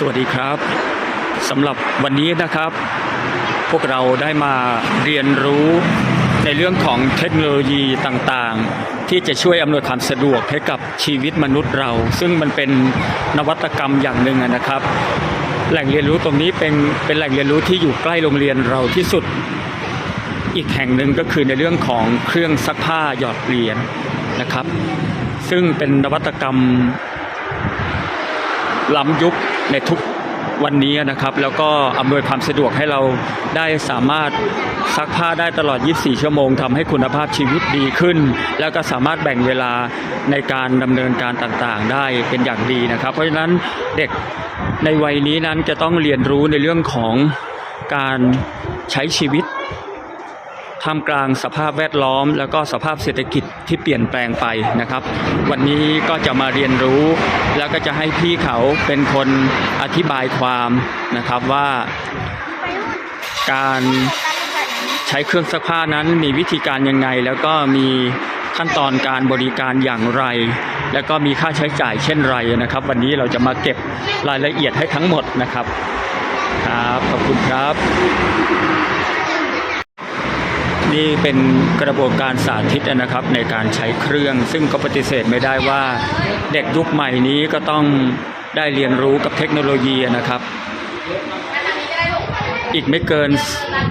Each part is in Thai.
สวัสดีครับสำหรับวันนี้นะครับ พวกเราได้มาเรียนรู้ในเรื่องของเทคโนโลยีต่างๆ ที่จะช่วยอำนวยความสะดวกให้กับชีวิตมนุษย์เรา ซึ่งมันเป็นนวัตกรรมอย่างหนึ่งนะครับ แหล่งเรียนรู้ตรงนี้เป็นเป็นแหล่งเรียนรู้ที่อยู่ใกล้โรงเรียนเราที่สุด อีกแห่งหนึ่งก็คือในเรื่องของเครื่องซักผ้าหยอดเหรียญนะครับ ซึ่งเป็นนวัตกรรม ล้ำยุคในทุกวันนี้นะครับ แล้วก็อำนวยความสะดวกให้เราได้สามารถซักผ้าได้ตลอด 24 ชั่วโมงทำให้คุณภาพชีวิตดีขึ้น แล้วก็สามารถแบ่งเวลาในการดำเนินการต่างๆ ได้เป็นอย่างดีนะครับ เพราะฉะนั้นเด็กในวัยนี้นั้นจะต้องเรียนรู้ในเรื่องของการใช้ชีวิต ท่ามกลางสภาพแวดล้อม แล้วก็สภาพเศรษฐกิจที่เปลี่ยนแปลงไปนะครับ วันนี้ก็จะมาเรียนรู้ แล้วก็จะให้พี่เขาเป็นคนอธิบายความนะครับว่าการใช้เครื่องซักผ้านั้นมีวิธีการยังไง แล้วก็มีขั้นตอนการบริการอย่างไร แล้วก็มีค่าใช้จ่ายเช่นไรนะครับ วันนี้เราจะมาเก็บรายละเอียดให้ทั้งหมดนะครับครับขอบคุณครับ นี่เป็นกระบวนการสาธิตนะครับในการใช้เครื่อง ซึ่งก็ปฏิเสธไม่ได้ว่าเด็กยุคใหม่นี้ก็ต้องได้เรียนรู้กับเทคโนโลยีนะครับ อีกไม่เกิน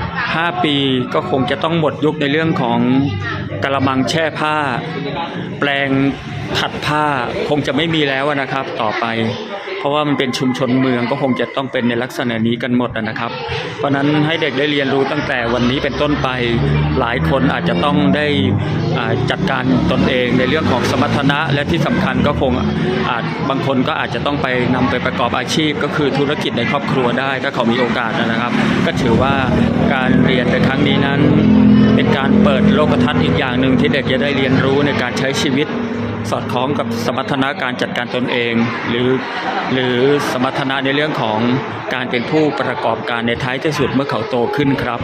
5 ปีก็คงจะต้องหมดยุคในเรื่องของกระมังแช่ผ้า แปลงถัดผ้าคงจะไม่มีแล้วนะครับต่อไป เพราะว่ามันเป็นชุมชนเมืองก็คงจะต้องเป็นในลักษณะนี้กันหมดนะครับ เพราะนั้นให้เด็กได้เรียนรู้ตั้งแต่วันนี้เป็นต้นไปหลายคนอาจจะต้องได้จัดการตนเองในเรื่องของสมรรถนะและที่สำคัญก็คงอาจบางคนก็อาจจะต้องไปนำไปประกอบอาชีพ ก็คือธุรกิจในครอบครัวได้ถ้าเขามีโอกาสนะครับ ก็ถือว่าการเรียนในครั้งนี้นั้น เป็นการเปิดโลกทัศน์อีกอย่างหนึ่งที่เด็กจะได้เรียนรู้ในการใช้ชีวิต สอดคล้องกับสมรรถนะการจัดการตนเอง หรือหรือสมรรถนะในเรื่องของการเป็นผู้ประกอบการในท้ายที่สุดเมื่อเขาโตขึ้นครับ